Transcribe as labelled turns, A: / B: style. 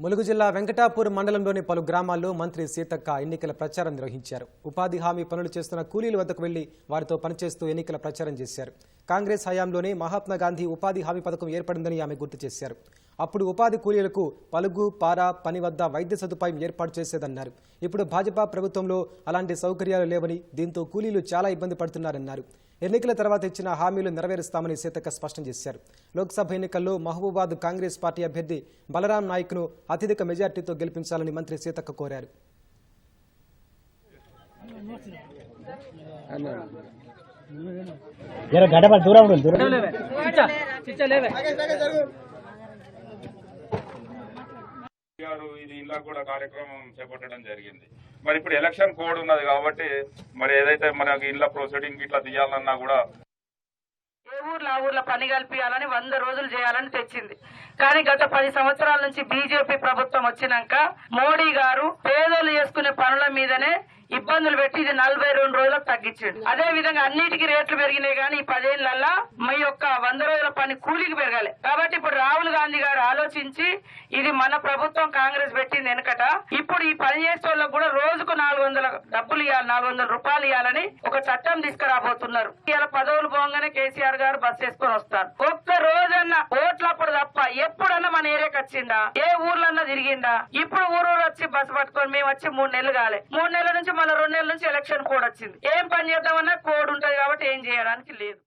A: ములుగు జిల్లా వెంకటాపూర్ మండలంలోని పలు గ్రామాల్లో మంత్రి సీతక్క ఎన్నికల ప్రచారం నిర్వహించారు. ఉపాధి హామీ పనులు చేస్తున్న కూలీల వద్దకు వెళ్ళి వారితో పనిచేస్తూ ఎన్నికల ప్రచారం చేశారు. కాంగ్రెస్ హయాంలోనే మహాత్మా గాంధీ ఉపాధి హామీ పథకం ఏర్పడిందని ఆమె గుర్తు చేశారు. అప్పుడు ఉపాధి కూలీలకు పలుగు పార పని వద్ద వైద్య సదుపాయం ఏర్పాటు చేసేదన్నారు. ఇప్పుడు భాజపా ప్రభుత్వంలో అలాంటి సౌకర్యాలు లేవని దీంతో కూలీలు చాలా ఇబ్బంది పడుతున్నారన్నారు. ఎన్నికల తర్వాత ఇచ్చిన హామీలు నెరవేరుస్తామని సీతక్క స్పష్టం చేశారు. లోక్సభ ఎన్నికల్లో మహబూబాద్ కాంగ్రెస్ పార్టీ అభ్యర్థి బలరాం నాయక్ను అత్యధిక మెజార్టీతో గెలిపించాలని మంత్రి సీతక్క కోరారు.
B: దూరం దూరం
C: గారు ఇది ఇలా కూడా కార్యక్రమం చేపట్టడం జరిగింది. మరి ఇప్పుడు ఎలక్షన్ కోడ్ ఉన్నది కాబట్టి మరి ఏదైతే మనకి ఇళ్ళ ప్రొసీడింగ్ ఇట్లా తీయాలన్నా కూడా
D: ఏ ఊర్లో ఆ ఊర్లో పని కల్పించాలని వంద రోజులు చేయాలని తెచ్చింది. కానీ గత పది సంవత్సరాల నుంచి బీజేపీ ప్రభుత్వం వచ్చినాక మోడీ గారు పేదలు చేసుకునే పనుల మీదనే ఇబ్బందులు పెట్టి ఇది నలభై రెండు రోజులకు తగ్గించాడు. అదే విధంగా అన్నిటికీ రేట్లు పెరిగినాయి కానీ ఈ పదేళ్ళలో మీ యొక్క వంద రోజుల పని కూలికి పెరగాలి. కాబట్టి ఇప్పుడు రాహుల్ గాంధీ గారు ఆలోచించి ఇది మన ప్రభుత్వం కాంగ్రెస్ పెట్టింది వెనకట. ఇప్పుడు ఈ పని చేసే వాళ్ళకు కూడా రోజుకు నాలుగు వందల డబ్బులు ఇవ్వాలి నాలుగు వందల రూపాయలు ఇవ్వాలని ఒక చట్టం తీసుకురాబోతున్నారు. ఇలా పదవులు పోగానే కేసీఆర్ గారు బస్ వేసుకొని వస్తారు. ఒక్క రోజన్నా ఓట్లప్పుడు మన వచ్చిందా? ఏ ఊర్లన్నా తిరిగిందా? ఇప్పుడు ఊరు ఊరు వచ్చి బస్సు పట్టుకొని మేము వచ్చి మూడు నెలలు కాలే. మూడు నెలల నుంచి మళ్ళీ రెండు నెలల నుంచి ఎలక్షన్ కోడ్ వచ్చింది. ఏం పని చేద్దామన్నా కోడ్ ఉంటది కాబట్టి ఏం చేయడానికి లేదు.